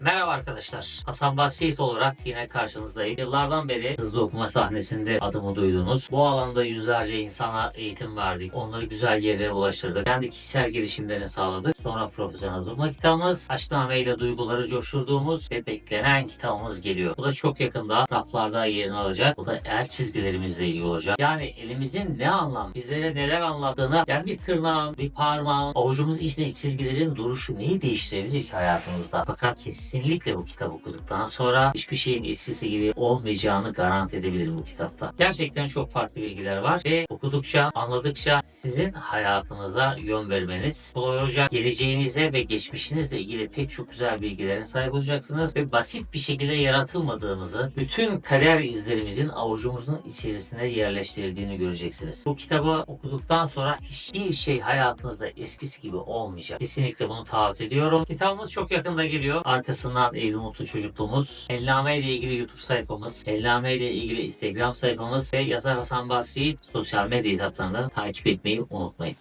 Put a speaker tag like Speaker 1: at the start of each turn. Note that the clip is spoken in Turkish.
Speaker 1: Merhaba arkadaşlar. Hasan Basyiğit olarak yine karşınızdayım. Yıllardan beri hızlı okuma sahnesinde adımı duydunuz. Bu alanda yüzlerce insana eğitim verdik. Onları güzel yerlere ulaştırdık. Kendi kişisel gelişimlerini sağladık. Sonra profesyonel hızlı okuma kitabımız, Aşkname ile duyguları coşturduğumuz ve beklenen kitabımız geliyor. Bu da çok yakında raflarda yerini alacak. Bu da el çizgilerimizle ilgili olacak. Yani elimizin ne anlam, bizlere neler anlattığını, yani bir tırnağın, bir parmağın, avucumuz içindeki çizgilerin duruşu neyi değiştirebilir ki hayatımızda? Fakat kesinlikle bu kitap okuduktan sonra hiçbir şeyin eskisi gibi olmayacağını garanti edebilirim bu kitapta. Gerçekten çok farklı bilgiler var ve okudukça, anladıkça sizin hayatınıza yön vermeniz kolay olacak. Geleceğinize ve geçmişinizle ilgili pek çok güzel bilgilere sahip olacaksınız ve basit bir şekilde yaratılmadığımızı, bütün kariyer izlerimizin avucumuzun içerisine yerleştirildiğini göreceksiniz. Bu kitabı okuduktan sonra hiçbir şey hayatınızda eskisi gibi olmayacak. Kesinlikle bunu taahhüt ediyorum. Kitabımız çok yakında geliyor. Arkasından Eylül Mutlu Çocukluğumuz, Ellame ile ilgili YouTube sayfamız, Ellame ile ilgili Instagram sayfamız ve yazar Hasan Basri'yi sosyal medya hesaplarından takip etmeyi unutmayın.